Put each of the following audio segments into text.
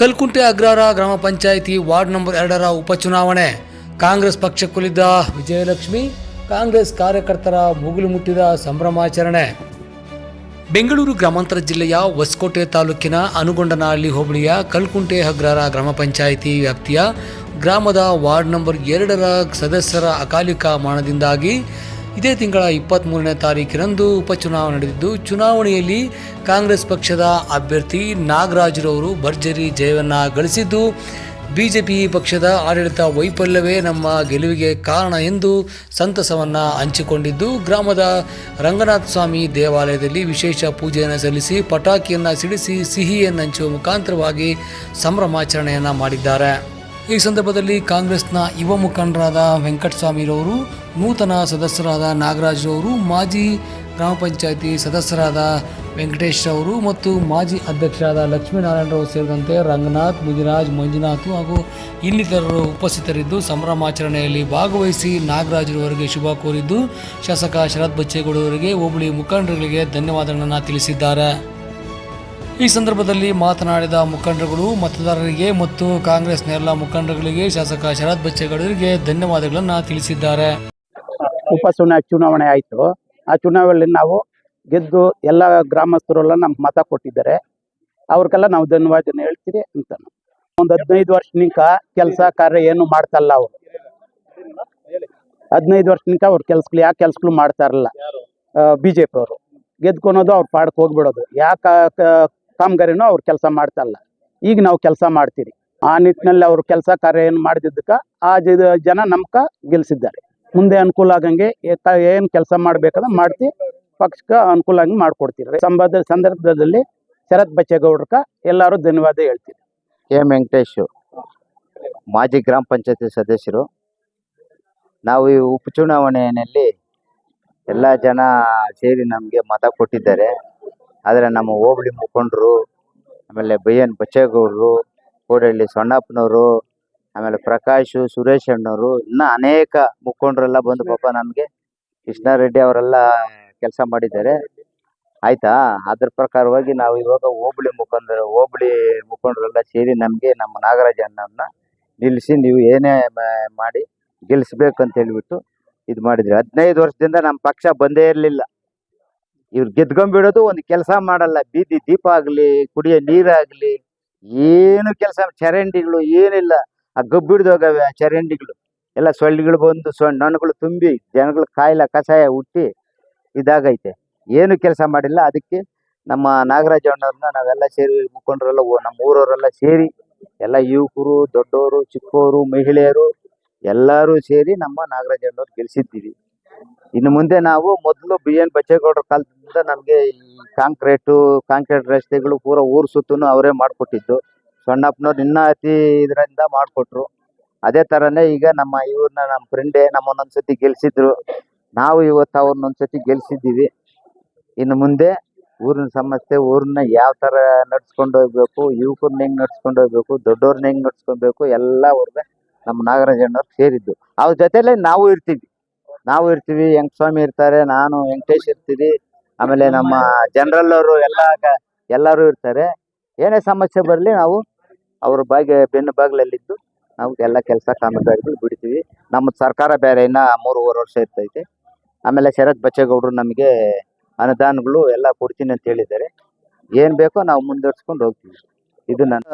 ಕಲ್ಕುಂಟೆ ಅಗ್ರಹಾರ ಗ್ರಾಮ panchayat ward number ಎರಡರ ಉಪಚುನಾವಣೆ. ಕಾಂಗ್ರೆಸ್ ಪಕ್ಷಕ್ಕುಲಿದ್ದ ವಿಜಯಲಕ್ಷ್ಮಿ, ಕಾಂಗ್ರೆಸ್ ಕಾರ್ಯಕರ್ತರ ಮುಗಿಲು ಮುಟ್ಟಿದ ಸಂಭ್ರಮಾಚರಣೆ. ಬೆಂಗಳೂರು ಗ್ರಾಮಾಂತರ ಜಿಲ್ಲೆಯ ಹೊಸಕೋಟೆ ತಾಲೂಕಿನ ಅನುಗೊಂಡನಹಳ್ಳಿ ಹೋಬಳಿಯ ಕಲ್ಕುಂಟೆ ಅಗ್ರಹಾರ ಗ್ರಾಮ ಪಂಚಾಯಿತಿ ವ್ಯಾಪ್ತಿಯ ಗ್ರಾಮದ ವಾರ್ಡ್ ನಂಬರ್ ಎರಡರ ಸದಸ್ಯರ ಅಕಾಲಿಕ ಮರಣದಿಂದಾಗಿ ಇದೇ ತಿಂಗಳ ಇಪ್ಪತ್ತ್ಮೂರನೇ ತಾರೀಕಿನಂದು ಉಪಚುನಾವಣೆ ನಡೆದಿದ್ದು, ಚುನಾವಣೆಯಲ್ಲಿ ಕಾಂಗ್ರೆಸ್ ಪಕ್ಷದ ಅಭ್ಯರ್ಥಿ ನಾಗರಾಜರವರು ಭರ್ಜರಿ ಜಯವನ್ನು ಗಳಿಸಿದ್ದು, ಬಿಜೆಪಿ ಪಕ್ಷದ ಆಡಳಿತ ವೈಫಲ್ಯವೇ ನಮ್ಮ ಗೆಲುವಿಗೆ ಕಾರಣ ಎಂದು ಸಂತಸವನ್ನು ಹಂಚಿಕೊಂಡಿದ್ದು, ಗ್ರಾಮದ ರಂಗನಾಥ ಸ್ವಾಮಿ ದೇವಾಲಯದಲ್ಲಿ ವಿಶೇಷ ಪೂಜೆಯನ್ನು ಸಲ್ಲಿಸಿ ಪಟಾಕಿಯನ್ನು ಸಿಡಿಸಿ ಸಿಹಿಯನ್ನು ಹಂಚುವ ಮುಖಾಂತರವಾಗಿ ಸಂಭ್ರಮಾಚರಣೆಯನ್ನು ಮಾಡಿದ್ದಾರೆ. ಈ ಸಂದರ್ಭದಲ್ಲಿ ಕಾಂಗ್ರೆಸ್ನ ಯುವ ಮುಖಂಡರಾದ ವೆಂಕಟಸ್ವಾಮಿರವರು, ನೂತನ ಸದಸ್ಯರಾದ ನಾಗರಾಜ್ರವರು, ಮಾಜಿ ಗ್ರಾಮ ಪಂಚಾಯಿತಿ ಸದಸ್ಯರಾದ ವೆಂಕಟೇಶ್ ಅವರು ಮತ್ತು ಮಾಜಿ ಅಧ್ಯಕ್ಷರಾದ ಲಕ್ಷ್ಮೀನಾರಾಯಣರಾವ್ ಸೇರಿದಂತೆ ರಂಗನಾಥ್ ಮುದಿರಾಜ್ ಮಂಜುನಾಥ್ ಹಾಗೂ ಇನ್ನಿತರರು ಉಪಸ್ಥಿತರಿದ್ದು, ಸಂಭ್ರಮಾಚರಣೆಯಲ್ಲಿ ಭಾಗವಹಿಸಿ ನಾಗರಾಜರವರಿಗೆ ಶುಭ ಕೋರಿದ್ದು, ಶಾಸಕ ಶರತ್ ಬಚ್ಚೇಗೌಡರವರಿಗೆ ಹೋಬಳಿ ಮುಖಂಡರುಗಳಿಗೆ ಧನ್ಯವಾದಗಳನ್ನು ತಿಳಿಸಿದ್ದಾರೆ. ಈ ಸಂದರ್ಭದಲ್ಲಿ ಮಾತನಾಡಿದ ಮುಖಂಡರುಗಳು, ಮತದಾರರಿಗೆ ಮತ್ತು ಕಾಂಗ್ರೆಸ್ನ ಎಲ್ಲ ಮುಖಂಡರುಗಳಿಗೆ ಶಾಸಕ ಶರತ್ ಬಚ್ಚೇಗೌಡರಿಗೆ ಧನ್ಯವಾದಗಳನ್ನು ತಿಳಿಸಿದ್ದಾರೆ. ಉಪ ಚುನಾವಣೆ ಆಯಿತು. ಆ ಚುನಾವಣೆಯಲ್ಲಿ ನಾವು ಗೆದ್ದು ಎಲ್ಲ ಗ್ರಾಮಸ್ಥರೆಲ್ಲ ನಮ್ಗೆ ಮತ ಕೊಟ್ಟಿದ್ದಾರೆ. ಅವ್ರಿಗೆಲ್ಲ ನಾವು ಧನ್ಯವಾದ ಹೇಳ್ತೀರಿ ಅಂತ ಒಂದು ಹದಿನೈದು ವರ್ಷನಿಕ ಕೆಲಸ ಕಾರ್ಯ ಏನು ಮಾಡ್ತಲ್ಲ ಅವರು. ಹದಿನೈದು ವರ್ಷನಿಕ ಅವ್ರ ಕೆಲ್ಸಗಳು, ಯಾವ ಕೆಲ್ಸಗಳು ಮಾಡ್ತಾ ಇರಲ್ಲ. ಬಿ ಜೆ ಅವರು ಗೆದ್ಕೊಳೋದು ಅವ್ರ ಪಾಡಕ್ಕೆ ಹೋಗ್ಬಿಡೋದು. ಯಾಕೆ ಕಾಮಗಾರಿನೂ ಅವ್ರು ಕೆಲಸ ಮಾಡ್ತಾ ಇಲ್ಲ ಈಗ ನಾವು ಕೆಲಸ ಮಾಡ್ತೀರಿ. ಆ ನಿಟ್ಟಿನಲ್ಲಿ ಅವರು ಕೆಲಸ ಕಾರ್ಯ ಏನು ಮಾಡಿದ್ದಕ್ಕೆ ಆ ಜನ ನಮ್ಕ ಗೆಲ್ಸಿದ್ದಾರೆ. ಮುಂದೆ ಅನುಕೂಲ ಆಗಂಗೆ ಏನು ಕೆಲಸ ಮಾಡ್ಬೇಕಂದ್ರೆ ಮಾಡ್ತಿ ಪಕ್ಷಕ್ಕೆ ಅನುಕೂಲ ಆಗಿ ಮಾಡ್ಕೊಡ್ತೀರಿ. ಸಂಬಂಧ ಸಂದರ್ಭದಲ್ಲಿ ಶರತ್ ಬಚ್ಚೇಗೌಡ್ರಕ ಎಲ್ಲರೂ ಧನ್ಯವಾದ ಹೇಳ್ತೀವಿ ಎಂ ವೆಂಕಟೇಶ್, ಮಾಜಿ ಗ್ರಾಮ ಪಂಚಾಯತಿ ಸದಸ್ಯರು, ನಾವು ಈ ಉಪಚುನಾವಣೆಯಲ್ಲಿ ಎಲ್ಲ ಜನ ಸೇರಿ ನಮಗೆ ಮತ ಕೊಟ್ಟಿದ್ದಾರೆ. ಆದರೆ ನಮ್ಮ ಹೋಬಳಿ ಮುಖಂಡರು, ಆಮೇಲೆ ಬೈಯನ್ ಬಚ್ಚೇಗೌಡರು ಕೋಡಹಳ್ಳಿ ಸೊಣ್ಣಪ್ಪನವರು, ಆಮೇಲೆ ಪ್ರಕಾಶ್, ಸುರೇಶ್ ಅಣ್ಣವರು, ಇನ್ನೂ ಅನೇಕ ಮುಖಂಡರೆಲ್ಲ ಬಂದು ಪಾಪ ನಮಗೆ ಕೃಷ್ಣಾರೆಡ್ಡಿ ಅವರೆಲ್ಲ ಕೆಲಸ ಮಾಡಿದ್ದಾರೆ. ಆಯ್ತಾ? ಅದ್ರ ಪ್ರಕಾರವಾಗಿ ನಾವು ಇವಾಗ ಹೋಬಳಿ ಮುಖಂಡರು, ಹೋಬಳಿ ಮುಖಂಡರೆಲ್ಲ ಸೇರಿ ನಮಗೆ ನಮ್ಮ ನಾಗರಾಜ ಅಣ್ಣನ ನಿಲ್ಲಿಸಿ ನೀವು ಏನೇ ಮಾಡಿ ಗೆಲ್ಲಿಸ್ಬೇಕು ಅಂತ ಹೇಳ್ಬಿಟ್ಟು ಇದು ಮಾಡಿದ್ರಿ. ಹದಿನೈದು ವರ್ಷದಿಂದ ನಮ್ಮ ಪಕ್ಷ ಬಂದೇ ಇರಲಿಲ್ಲ. ಇವ್ರು ಗೆದ್ಕೊಂಡ್ಬಿಡೋದು ಒಂದು ಕೆಲಸ ಮಾಡಲ್ಲ. ಬೀದಿ ದೀಪ ಆಗಲಿ, ಕುಡಿಯೋ ನೀರಾಗಲಿ, ಏನು ಕೆಲಸ ಚರಂಡಿಗಳು ಏನಿಲ್ಲ. ಆ ಗಬ್ಬಿಡ್ದೋಗವೆ ಆ ಚರಂಡಿಗಳು. ಎಲ್ಲ ಸೊಳ್ಳೆಗಳು ಬಂದು ಸೊ ನೊಣಗಳು ತುಂಬಿ ಜನಗಳು ಕಾಯಿಲೆ ಕಷಾಯ ಹುಟ್ಟಿ ಇದಾಗೈತೆ. ಏನು ಕೆಲಸ ಮಾಡಿಲ್ಲ. ಅದಕ್ಕೆ ನಮ್ಮ ನಾಗರಾಜ ಅಣ್ಣವ್ರನ್ನ ನಾವೆಲ್ಲ ಸೇರಿ ಮುಖಂಡರೆಲ್ಲ ನಮ್ಮ ಊರವರೆಲ್ಲ ಸೇರಿ ಎಲ್ಲ ಯುವಕರು, ದೊಡ್ಡವರು, ಚಿಕ್ಕವರು, ಮಹಿಳೆಯರು ಎಲ್ಲರೂ ಸೇರಿ ನಮ್ಮ ನಾಗರಾಜ ಅಣ್ಣವ್ರು ಗೆಲ್ಸಿದ್ದೀವಿ. ಇನ್ನು ಮುಂದೆ ನಾವು ಮೊದಲು ಬಿ ಎನ್ ಬಚ್ಚೇಗೌಡರ ಕಾಲದಿಂದ ನಮಗೆ ಈ ಕಾಂಕ್ರೀಟು, ಕಾಂಕ್ರೀಟ್ ರಸ್ತೆಗಳು ಪೂರ ಊರು ಸುತ್ತನು ಅವರೇ ಮಾಡಿಕೊಟ್ಟಿದ್ದು. ಸಣ್ಣಪ್ಪನವ್ರು ಇನ್ನ ಅತಿ ಇದರಿಂದ ಮಾಡಿಕೊಟ್ರು. ಅದೇ ಥರನೇ ಈಗ ನಮ್ಮ ಇವ್ರನ್ನ ನಮ್ಮ ಫ್ರೆಂಡೇ ನಮ್ಮನ್ನೊಂದ್ಸತಿ ಗೆಲ್ಸಿದ್ರು. ನಾವು ಇವತ್ತು ಅವ್ರನ್ನ ಒಂದ್ಸತಿ ಗೆಲ್ಸಿದ್ದೀವಿ. ಇನ್ನು ಮುಂದೆ ಊರಿನ ಸಮಸ್ಯೆ, ಊರನ್ನ ಯಾವ ಥರ ನಡ್ಸ್ಕೊಂಡು ಹೋಗ್ಬೇಕು, ಯುವಕರನ್ನ ಹೆಂಗ್ ನಡ್ಸ್ಕೊಂಡು ಹೋಗ್ಬೇಕು, ದೊಡ್ಡವ್ರನ್ನ ಹೆಂಗ್ ನಡ್ಸ್ಕೊಬೇಕು, ಎಲ್ಲ ಅವ್ರಿಗೆ ನಮ್ಮ ನಾಗರಾಜಣ್ಣವ್ರು ಸೇರಿದ್ದು. ಅವ್ರ ಜೊತೆಲೆ ನಾವು ಇರ್ತೀವಿ. ನಾವು ಇರ್ತೀವಿ ಸ್ವಾಮಿ ಇರ್ತಾರೆ ನಾನು ವೆಂಕಟೇಶ್ ಇರ್ತೀವಿ ಆಮೇಲೆ ನಮ್ಮ ಜನರಲ್ ಅವರು ಎಲ್ಲ ಎಲ್ಲಾರು ಇರ್ತಾರೆ. ಏನೇ ಸಮಸ್ಯೆ ಬರಲಿ ನಾವು ಅವ್ರ ಬಾಗಿ ಬೆನ್ನು ಬಾಗಿಲಲ್ಲಿದ್ದು ನಾವು ಎಲ್ಲ ಕೆಲಸ ಕಾಮಗಾರಿಗಳು ಬಿಡ್ತೀವಿ. ನಮ್ಮ ಸರ್ಕಾರ ಬೇರೆ ಇನ್ನ ಮೂರುವರೆ ವರ್ಷ ಇರ್ತೈತೆ. ಆಮೇಲೆ ಶರತ್ ಬಚ್ಚೇಗೌಡರು ನಮಗೆ ಅನುದಾನಗಳು ಎಲ್ಲ ಕೊಡ್ತೀನಿ ಅಂತ ಹೇಳಿದ್ದಾರೆ. ಏನ್ ಬೇಕೋ ನಾವು ಮುಂದುವರ್ಸ್ಕೊಂಡು ಹೋಗ್ತೀವಿ. ಇದು ನನ್ನ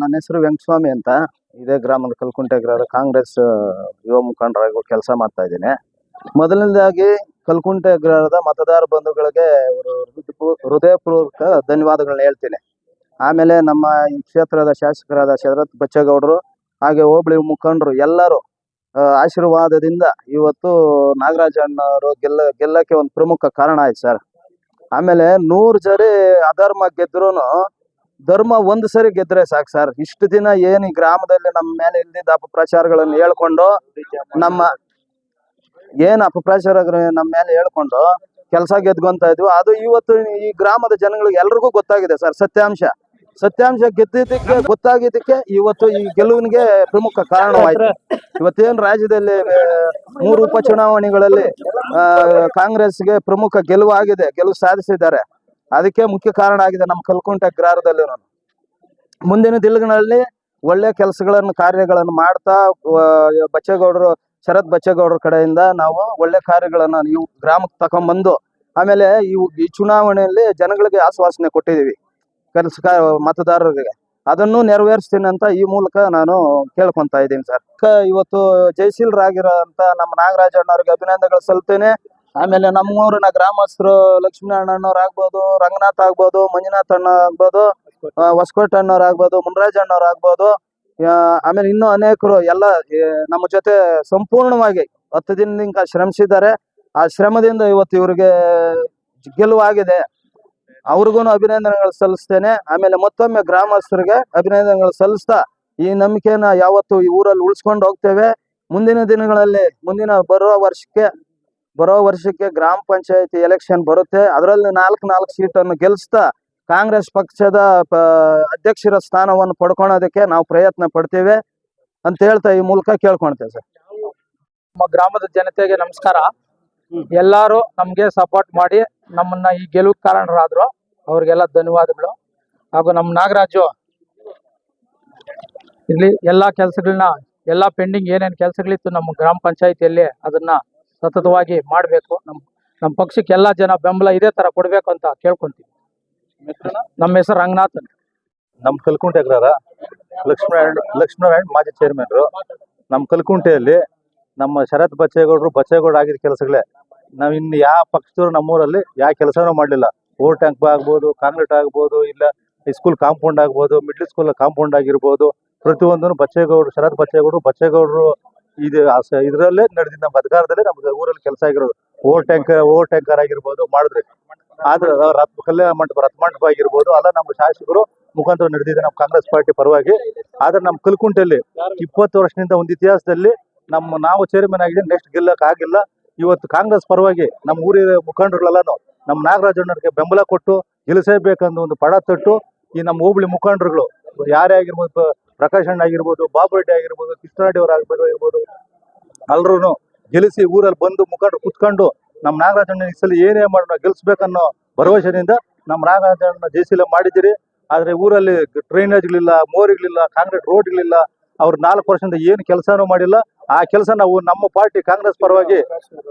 ನನ್ನ ಹೆಸರು ವೆಂಕಟಸ್ವಾಮಿ ಅಂತ. ಇದೇ ಗ್ರಾಮದ ಕಲ್ಕುಂಟೆ ಗ್ರಾಮದ ಕಾಂಗ್ರೆಸ್ ಯುವ ಮುಖಂಡರಾಗಿ ಕೆಲಸ ಮಾಡ್ತಾ ಇದ್ದೀನಿ. ಮೊದಲನೇದಾಗಿ ಕಲ್ಕುಂಟೆ ಗ್ರಹದ ಮತದಾರ ಬಂಧುಗಳಿಗೆ ಹೃದಯಪೂರ್ವಕ ಧನ್ಯವಾದಗಳನ್ನ ಹೇಳ್ತೀನಿ. ಆಮೇಲೆ ನಮ್ಮ ಈ ಕ್ಷೇತ್ರದ ಶಾಸಕರಾದ ಶರತ್ ಬಚ್ಚೇಗೌಡರು ಹಾಗೆ ಹೋಬಳಿ ಮುಖಂಡರು ಎಲ್ಲರೂ ಆಶೀರ್ವಾದದಿಂದ ಇವತ್ತು ನಾಗರಾಜ ಅಣ್ಣವರು ಗೆಲ್ಲ, ಗೆಲ್ಲಕ್ಕೆ ಒಂದು ಪ್ರಮುಖ ಕಾರಣ ಆಯ್ತು ಸರ್. ಆಮೇಲೆ ನೂರು ಜರಿ ಅಧರ್ಮ ಗೆದ್ರು ಧರ್ಮ ಒಂದು ಸರಿ ಗೆದ್ರೆ ಸಾಕು ಸರ್. ಇಷ್ಟು ದಿನ ಏನ್ ಈ ಗ್ರಾಮದಲ್ಲಿ ನಮ್ಮ ಮೇಲೆ ಇಲ್ದಿದ್ದ ಅಪಪ್ರಚಾರಗಳನ್ನು ಹೇಳ್ಕೊಂಡು ನಮ್ಮ ಏನ್ ಅಪಪ್ರಾಚಾರ ನಮ್ಮ ಮೇಲೆ ಹೇಳ್ಕೊಂಡು ಕೆಲಸ ಗೆದ್ಕೊಂತ ಇದ್ವಿ. ಅದು ಇವತ್ತು ಈ ಗ್ರಾಮದ ಜನಗಳಿಗೆ ಎಲ್ರಿಗೂ ಗೊತ್ತಾಗಿದೆ ಸರ್ ಸತ್ಯಾಂಶ. ಸತ್ಯಾಂಶ ಗೆದ್ದಿದ್ದಕ್ಕೆ ಗೊತ್ತಾಗಿದ್ದಕ್ಕೆ ಇವತ್ತು ಈ ಗೆಲುವಿಗೆ ಪ್ರಮುಖ ಕಾರಣವಾಯ್ತು. ಇವತ್ತೇನ್ ರಾಜ್ಯದಲ್ಲಿ ಮೂರು ಉಪಚುನಾವಣೆಗಳಲ್ಲಿ ಕಾಂಗ್ರೆಸ್ ಕಾಂಗ್ರೆಸ್ಗೆ ಪ್ರಮುಖ ಗೆಲುವು ಆಗಿದೆ ಗೆಲುವು ಸಾಧಿಸಿದ್ದಾರೆ. ಅದಕ್ಕೆ ಮುಖ್ಯ ಕಾರಣ ಆಗಿದೆ ನಮ್ಮ ಕಲ್ಕುಂಟೆ ಗ್ರಾರದಲ್ಲಿ ಮುಂದಿನ ದಿನಗಳಲ್ಲಿ ಒಳ್ಳೆ ಕೆಲಸಗಳನ್ನು ಕಾರ್ಯಗಳನ್ನು ಮಾಡ್ತಾ ಬಚ್ಚೇಗೌಡರು ಶರತ್ ಬಚ್ಚೇಗೌಡರ ಕಡೆಯಿಂದ ನಾವು ಒಳ್ಳೆ ಕಾರ್ಯಗಳನ್ನ ನೀವು ಗ್ರಾಮಕ್ಕೆ ತಕೊಂಡ್ಬಂದು ಆಮೇಲೆ ಇವು ಈ ಚುನಾವಣೆಯಲ್ಲಿ ಜನಗಳಿಗೆ ಆಶ್ವಾಸನೆ ಕೊಟ್ಟಿದ್ದೀವಿ. ಕೆಲಸ ಮತದಾರರಿಗೆ. ಅದನ್ನು ನೆರವೇರಿಸ್ತೀನಿ ಅಂತ ಈ ಮೂಲಕ ನಾನು ಕೇಳ್ಕೊಂತ ಇದ್ದೀನಿ ಸರ್. ಇವತ್ತು ಜಯಶೀಲರಾಗಿರೋ ಅಂತ ನಮ್ಮ ನಾಗರಾಜ ಅಣ್ಣವ್ರಿಗೆ ಅಭಿನಂದನೆಗಳು ಸಲ್ತೇನೆ ಆಮೇಲೆ ನಮ್ಮೂರಿನ ಗ್ರಾಮಸ್ಥರು ಲಕ್ಷ್ಮೀನಾರಾಯಣ ಅಣ್ಣವ್ರು ಆಗ್ಬೋದು, ರಂಗನಾಥ್ ಆಗ್ಬೋದು, ಮಂಜುನಾಥ್ ಅಣ್ಣ ಆಗ್ಬೋದು ಹೊಸಕೋಟೆ ಅಣ್ಣವ್ರು ಆಗ್ಬೋದು, ಮುನ್ರಾಜ್ ಆಮೇಲೆ ಇನ್ನೂ ಅನೇಕರು ಎಲ್ಲ ನಮ್ಮ ಜೊತೆ ಸಂಪೂರ್ಣವಾಗಿ ಹತ್ತು ದಿನದಿಂದ ಶ್ರಮಿಸಿದ್ದಾರೆ. ಆ ಶ್ರಮದಿಂದ ಇವತ್ತು ಇವರಿಗೆ ಗೆಲುವಾಗಿದೆ. ಅವ್ರಿಗೂ ಅಭಿನಂದನೆಗಳು ಸಲ್ಲಿಸ್ತೇನೆ. ಆಮೇಲೆ ಮತ್ತೊಮ್ಮೆ ಗ್ರಾಮಸ್ಥರಿಗೆ ಅಭಿನಂದನೆಗಳು ಸಲ್ಲಿಸ್ತಾ ಈ ನಂಬಿಕೆನ ಯಾವತ್ತು ಈ ಊರಲ್ಲಿ ಉಳಿಸ್ಕೊಂಡು ಹೋಗ್ತೇವೆ. ಮುಂದಿನ ದಿನಗಳಲ್ಲಿ, ಮುಂದಿನ ಬರೋ ವರ್ಷಕ್ಕೆ ಬರೋ ವರ್ಷಕ್ಕೆ ಗ್ರಾಮ ಪಂಚಾಯತಿ ಎಲೆಕ್ಷನ್ ಬರುತ್ತೆ. ಅದರಲ್ಲಿ ನಾಲ್ಕು ನಾಲ್ಕು ಸೀಟನ್ನು ಗೆಲ್ಲಿಸ್ತಾ ಕಾಂಗ್ರೆಸ್ ಪಕ್ಷದ ಅಧ್ಯಕ್ಷರ ಸ್ಥಾನವನ್ನು ಪಡ್ಕೊಳೋದಕ್ಕೆ ನಾವು ಪ್ರಯತ್ನ ಪಡ್ತೇವೆ ಅಂತ ಹೇಳ್ತಾ ಈ ಮೂಲಕ ಕೇಳ್ಕೊಳ್ತೇವೆ ಸರ್. ನಮ್ಮ ಗ್ರಾಮದ ಜನತೆಗೆ ನಮಸ್ಕಾರ. ಎಲ್ಲಾರು ನಮಗೆ ಸಪೋರ್ಟ್ ಮಾಡಿ ನಮ್ಮನ್ನ ಈ ಗೆಲುವು ಕಾರಣರಾದ್ರು. ಅವ್ರಿಗೆಲ್ಲ ಧನ್ಯವಾದಗಳು. ಹಾಗೂ ನಮ್ಮ ನಾಗರಾಜು, ಇಲ್ಲಿ ಎಲ್ಲಾ ಕೆಲಸಗಳನ್ನ ಎಲ್ಲಾ ಪೆಂಡಿಂಗ್ ಏನೇನ್ ಕೆಲಸಗಳಿತ್ತು ನಮ್ಮ ಗ್ರಾಮ ಪಂಚಾಯತಿಯಲ್ಲಿ ಅದನ್ನ ಸತತವಾಗಿ ಮಾಡಬೇಕು. ನಮ್ಮ ನಮ್ಮ ಪಕ್ಷಕ್ಕೆ ಎಲ್ಲಾ ಜನ ಬೆಂಬಲ ಇದೇ ತರ ಕೊಡಬೇಕು ಅಂತ ಕೇಳ್ಕೊಂತೀವಿ ನಮ್ಮ ಹೆಸರು ರಂಗನಾಥ್. ನಮ್ಮ ಕಲ್ಕುಂಟೆ ಅಗ್ರಹಾರ ಲಕ್ಷ್ಮಣ ಲಕ್ಷ್ಮೀನಾರಾಯಣ ಮಾಜಿ ಚೇರ್ಮನ್ರು ನಮ್ಮ ಕಲ್ಕುಂಟೆಯಲ್ಲಿ ನಮ್ಮ ಶರತ್ ಬಚ್ಚೇಗೌಡರು ಬಚ್ಚೇಗೌಡ ಆಗಿದ್ದ ಕೆಲಸಗಳೇ. ನಾವು ಇನ್ನು ಯಾವ ಪಕ್ಷದವರು ನಮ್ಮೂರಲ್ಲಿ ಯಾವ ಕೆಲಸನೂ ಮಾಡಲಿಲ್ಲ. ಓವರ್ ಟ್ಯಾಂಕ್ ಆಗ್ಬೋದು ಕಾಂಕ್ರೀಟ್ ಆಗ್ಬೋದು, ಇಲ್ಲ ಸ್ಕೂಲ್ ಕಾಂಪೌಂಡ್ ಆಗ್ಬೋದು ಮಿಡ್ಲ್ ಸ್ಕೂಲ್ ಕಾಂಪೌಂಡ್ ಆಗಿರ್ಬೋದು. ಪ್ರತಿಯೊಂದನ್ನು ಬಚ್ಚೇಗೌಡರು, ಶರತ್ ಬಚ್ಚೇಗೌಡರು ಬಚ್ಚೇಗೌಡರು ಇದು ಇದರಲ್ಲೇ ನಡೆದಿದ್ದ ನಮ್ಮ ಅಧಿಕಾರದಲ್ಲೇ ನಮ್ಗೆ ಊರಲ್ಲಿ ಕೆಲಸ ಆಗಿರೋದು. ಓವರ್ ಟ್ಯಾಂಕ್ ಓವರ್ ಟ್ಯಾಂಕರ್ ಆಗಿರ್ಬೋದು ಮಾಡಿದ್ರಿ. ಆದ್ರೆ ರಥ ಕಲ್ಯಾಣ ಮಂಟಪ, ರಥ ಮಂಟಪ ಆಗಿರ್ಬೋದು, ಅಲ್ಲ ನಮ್ಮ ಶಾಸಕರು ಮುಖಾಂತರ ನಡೆದಿದೆ ನಮ್ಮ ಕಾಂಗ್ರೆಸ್ ಪಾರ್ಟಿ ಪರವಾಗಿ. ಆದ್ರೆ ನಮ್ಮ ಕಲ್ಕುಂಟೆಯಲ್ಲಿ ಇಪ್ಪತ್ತು ವರ್ಷದಿಂದ ಒಂದು ಇತಿಹಾಸದಲ್ಲಿ ನಮ್ಮ ನಾವು ಚೇರ್ಮನ್ ಆಗಿದೆ ನೆಕ್ಸ್ಟ್ ಗೆಲ್ಲಕ್ ಆಗಿಲ್ಲ. ಇವತ್ತು ಕಾಂಗ್ರೆಸ್ ಪರವಾಗಿ ನಮ್ಮ ಊರಿನ ಮುಖಂಡರುಗಳೆಲ್ಲಾನು ನಮ್ಮ ನಾಗರಾಜಣ್ಣರಿಗೆ ಬೆಂಬಲ ಕೊಟ್ಟು ಗೆಲ್ಲಿಸಬೇಕಂದು ಒಂದು ಪಡ ತಟ್ಟು ಈ ನಮ್ಮ ಹೋಬಳಿ ಮುಖಂಡರುಗಳು ಯಾರೇ ಆಗಿರ್ಬೋದು ಪ್ರಕಾಶ್ ಅಣ್ಣ ಆಗಿರ್ಬೋದು, ಬಾಬು ರೆಡ್ಡಿ ಆಗಿರ್ಬೋದು, ಕೃಷ್ಣರೆಡ್ಡಿ ಅವರು ಆಗಿರ್ಬೋದು ಎಲ್ಲರೂ ಗೆಲ್ಲಿಸಿ ಊರಲ್ಲಿ ಬಂದು ಮುಖಂಡರು ಕುತ್ಕೊಂಡು ನಮ್ಮ ನಾಗರಾಜಣ್ಣ ಈ ಸಲ ಏನೇ ಮಾಡೋಣ ಗೆಲ್ಲಿಸ್ಬೇಕನ್ನೋ ಭರವಸೆಯಿಂದ ನಮ್ಮ ನಾಗರಾಜಣ್ಣ ಜಯಶೀಲ ಮಾಡಿದ್ದೀರಿ. ಆದರೆ ಊರಲ್ಲಿ ಡ್ರೈನೇಜ್ಗಳಿಲ್ಲ, ಮೋರಿಗಳಿಲ್ಲ, ಕಾಂಕ್ರೀಟ್ ರೋಡ್ಗಳಿಲ್ಲ. ಅವ್ರು ನಾಲ್ಕು ವರ್ಷದಿಂದ ಏನು ಕೆಲಸನೂ ಮಾಡಿಲ್ಲ. ಆ ಕೆಲಸ ನಾವು ನಮ್ಮ ಪಾರ್ಟಿ ಕಾಂಗ್ರೆಸ್ ಪರವಾಗಿ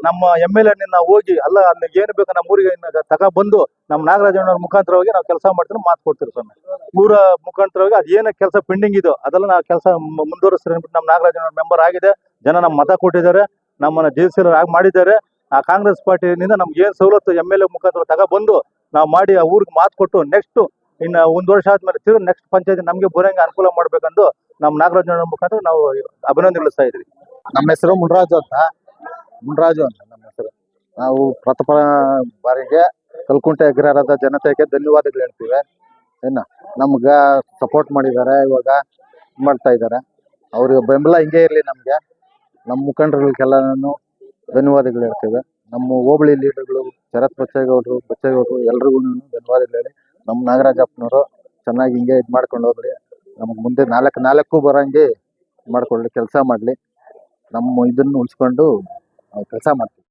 ನಮ್ಮ ಎಂ ಎಲ್ ಎನ್ನ ಹೋಗಿ ಅಲ್ಲ, ಅಲ್ಲಿ ಏನು ಬೇಕು ನಮ್ಮ ಊರಿಗೆ ತಗೊಬಂದು ನಮ್ಮ ನಾಗರಾಜಣ್ಣವ್ರ ಮುಖಾಂತರವಾಗಿ ನಾವು ಕೆಲಸ ಮಾಡ್ತೀವಿ, ಮಾತು ಕೊಡ್ತೀವಿ ಸ್ವಾಮಿ. ಊರ ಮುಖಾಂತರವಾಗಿ ಅದು ಏನು ಕೆಲಸ ಪೆಂಡಿಂಗ್ ಇದೋ, ಅದೆಲ್ಲ ನಾವು ಕೆಲಸ ಮುಂದುವರಿಸ್ತಾರೆ ಅಂದ್ಬಿಟ್ಟು ನಮ್ಮ ನಾಗರಾಜಣ್ಣವ್ರ ಮೆಂಬರ್ ಆಗಿದೆ. ಜನ ನಮ್ಮ ಮತ ಕೊಟ್ಟಿದ್ದಾರೆ. ನಮ್ಮನ್ನ ಜಯಶೀಲ ಆಗಿ ಮಾಡಿದ್ದಾರೆ. ಆ ಕಾಂಗ್ರೆಸ್ ಪಾರ್ಟಿನಿಂದ ನಮ್ಗೆ ಏನ್ ಸವಲತ್ತು ಎಂ ಎಲ್ ಎ ಮುಖಾಂತರ ತಗೊಬಂದು ನಾವು ಮಾಡಿ ಆ ಊರಿಗೆ ಮಾತು ಕೊಟ್ಟು ನೆಕ್ಸ್ಟ್ ಇನ್ನು ಒಂದು ವರ್ಷ ಆದ್ಮೇಲೆ ತಿರು ನೆಕ್ಸ್ಟ್ ಪಂಚಾಯತ್ ನಮಗೆ ಬರೋಂಗೆ ಅನುಕೂಲ ಮಾಡ್ಬೇಕಂದು ನಮ್ಮ ನಾಗರಾಜ್ ಮುಖಾಂತರ ನಾವು ಅಭಿನಂದನೆಗಳಿಸ್ತಾ ಇದ್ವಿ ನಮ್ಮ ಹೆಸರು ಮುನ್ರಾಜು ಅಂತ. ಮುನ್ರಾಜು ಅಂತ ನಮ್ಮ ಹೆಸರು. ನಾವು ಪ್ರಥಮ ಬಾರಿಗೆ ಕಲ್ಕುಂಟೆ ಅಗ್ರಹಾರದ ಜನತೆಗೆ ಧನ್ಯವಾದಗಳು ಹೇಳ್ತೀವಿ. ಏನ, ನಮ್ಗ ಸಪೋರ್ಟ್ ಮಾಡಿದ್ದಾರೆ ಇವಾಗ ಮಾಡ್ತಾ ಇದ್ದಾರೆ ಅವ್ರಿಗೆ ಬೆಂಬಲ ಹಿಂಗೆ ಇರಲಿ ನಮಗೆ. ನಮ್ಮ ಮುಖಂಡರಿಗೆಲ್ಲನೂ ಧನ್ಯವಾದಗಳು ಹೇಳ್ತೇವೆ. ನಮ್ಮ ಹೋಬಳಿ ಲೀಡರ್ಗಳು ಶರತ್ ಬಚ್ಚೇಗೌಡರು ಬಚ್ಚೇಗೌಡರು ಎಲ್ರಿಗೂ ಧನ್ಯವಾದಗಳು ಹೇಳಿ. ನಮ್ಮ ನಾಗರಾಜಪ್ಪನವರು ಚೆನ್ನಾಗಿ ಹಿಂಗೆ ಇದು ಮಾಡ್ಕೊಂಡು ಹೋಗ್ರಿ ನಮ್ಗೆ ಮುಂದೆ ನಾಲ್ಕು ನಾಲ್ಕು ಬರೋಂಗೆ ಮಾಡ್ಕೊಳ್ಳಿ, ಕೆಲಸ ಮಾಡಲಿ. ನಮ್ಮ ಇದನ್ನು ಉಳಿಸ್ಕೊಂಡು ಕೆಲಸ ಮಾಡ್ತೀವಿ.